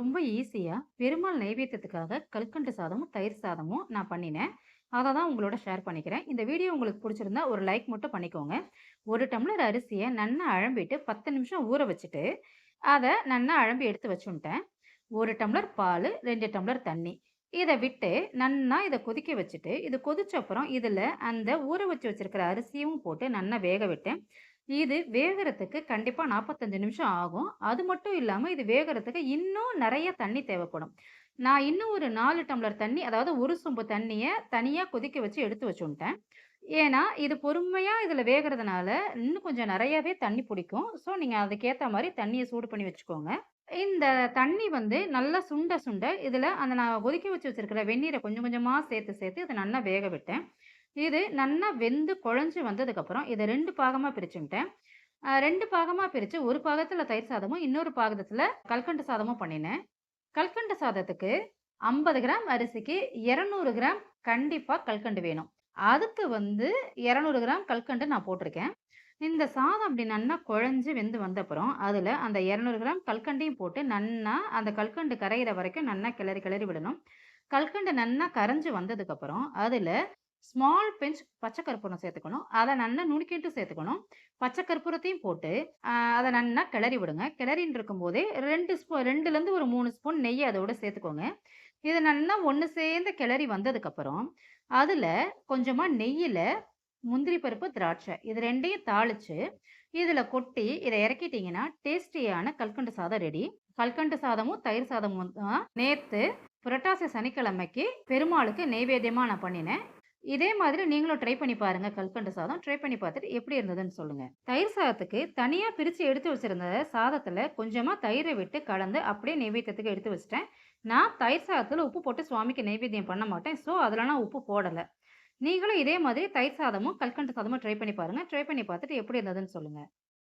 ரொம்ப ஈஸியாக பெருமாள் நைவேத்தியத்துக்காக கல்கண்டு சாதமும், தயிர் சாதமும் நான் பண்ணினேன். அதை தான் உங்களோட ஷேர் பண்ணிக்கிறேன். இந்த வீடியோ உங்களுக்கு பிடிச்சிருந்தா ஒரு லைக் மட்டும் பண்ணிக்கோங்க. ஒரு டம்ளர் அரிசியை நன்னா அழம்பிட்டு 10 நிமிஷம் ஊற வச்சுட்டு, அதை நன்னா அழம்பி எடுத்து வச்சுட்டேன் ஒரு டம்ளர் பால் ரெண்டு டம்ளர் தண்ணி. இதை விட்டு நன்னா இதை கொதிக்க வச்சுட்டு, இது கொதிச்ச அப்புறம் இதில் அந்த ஊற வச்சு வச்சுருக்கிற அரிசியும் போட்டு நன்னா வேக விட்டேன். இது வேகறதுக்கு கண்டிப்பாக நாற்பத்தஞ்சு நிமிஷம் ஆகும். அது மட்டும் இல்லாமல் இது வேகறதுக்கு இன்னும் நிறைய தண்ணி தேவைப்படும். நான் இன்னும் ஒரு நாலு டம்ளர் தண்ணி, அதாவது ஒரு சொம்பு தண்ணியை தனியாக கொதிக்க வச்சு எடுத்து வச்சுட்டேன் ஏன்னா, இது பொறுமையாக இதில் வேகறதுனால, இன்னும் கொஞ்சம் நிறையவே தண்ணி பிடிக்கும் ஸோ, நீங்கள் அதுக்கேற்ற மாதிரி தண்ணியை சூடு பண்ணி வச்சுக்கோங்க. இந்த தண்ணி வந்து நல்லா சுண்ட சுண்ட, இதில் அந்த நான் கொதிக்க வச்சு வச்சிருக்கிற வெந்நீரை கொஞ்சம் கொஞ்சமாக சேர்த்து சேர்த்து இதை நல்லா வேக விட்டேன். இது நன்னா வெந்து குழஞ்சு வந்ததுக்கப்புறம், இதை ரெண்டு பாகமாக பிரிச்சுக்கிட்டேன் ரெண்டு பாகமாக பிரித்து ஒரு பாகத்தில் தயிர் சாதமும், இன்னொரு பாகத்தில் கல்கண்டு சாதமும் பண்ணினேன். கல்கண்டு சாதத்துக்கு 50 கிராம் அரிசிக்கு 200 கிராம் கண்டிப்பாக கல்கண்டு வேணும். அதுக்கு வந்து 200 கிராம் கல்கண்டு நான் போட்டிருக்கேன். இந்த சாதம் அப்படி நன்னா குழஞ்சி வெந்து வந்தப்புறம், அதில் அந்த 200 கிராம் கல்கண்டையும் போட்டு நன்னா அந்த கல்கண்டு கரையிற வரைக்கும் நல்லா கிளறி கிளறி விடணும். கல்கண்டு நல்லா கரைஞ்சி வந்ததுக்கப்புறம், அதில் ஸ்மால் பெஞ்ச் பச்சை கற்பூரம் சேர்த்துக்கணும். அதை நல்லா நுணுக்கிட்டு சேர்த்துக்கணும். பச்சை கற்பூரத்தையும் போட்டு, அதை நல்லா கிளறி விடுங்க. கிளறின்னு இருக்கும்போதே ரெண்டு ஸ்பூ ரெண்டுலேருந்து ஒரு மூணு ஸ்பூன் நெய் அதோட சேர்த்துக்கோங்க. இது நல்லா ஒன்று சேர்ந்து கிளறி வந்ததுக்கப்புறம், அதில் கொஞ்சமாக நெய்யில் முந்திரி பருப்பு, திராட்சை இது ரெண்டையும் தாளிச்சு, இதில் கொட்டி இதை இறக்கிட்டீங்கன்னா, டேஸ்டியான கல்கண்டு சாதம் ரெடி. கல்கண்டு சாதமும், தயிர் சாதமும் தான் நேற்று புரட்டாசி சனிக்கிழமைக்கு பெருமாளுக்கு நெய்வேத்தியமா நான் பண்ணினேன். இதே மாதிரி நீங்களும் ட்ரை பண்ணி பாருங்க கல்கண்டு சாதம். ட்ரை பண்ணி பார்த்துட்டு எப்படி இருந்ததுன்னு சொல்லுங்க. தயிர் சாதத்துக்கு தனியா பிரிச்சு எடுத்து வச்சிருந்த சாதத்துல கொஞ்சமா தயிரை விட்டு கலந்து அப்படியே நெய்வேத்தியத்துக்கு எடுத்து வச்சிட்டேன் நான் தயிர் சாதத்துல உப்பு போட்டு சுவாமிக்கு நெய்வேத்தியம் பண்ண மாட்டேன். ஸோ, அதில் நான் உப்பு போடல. நீங்களும் இதே மாதிரி தயிர் சாதமும், கல்கண்டு சாதமும் ட்ரை பண்ணி பாருங்க. ட்ரை பண்ணி பார்த்துட்டு எப்படி இருந்ததுன்னு சொல்லுங்க.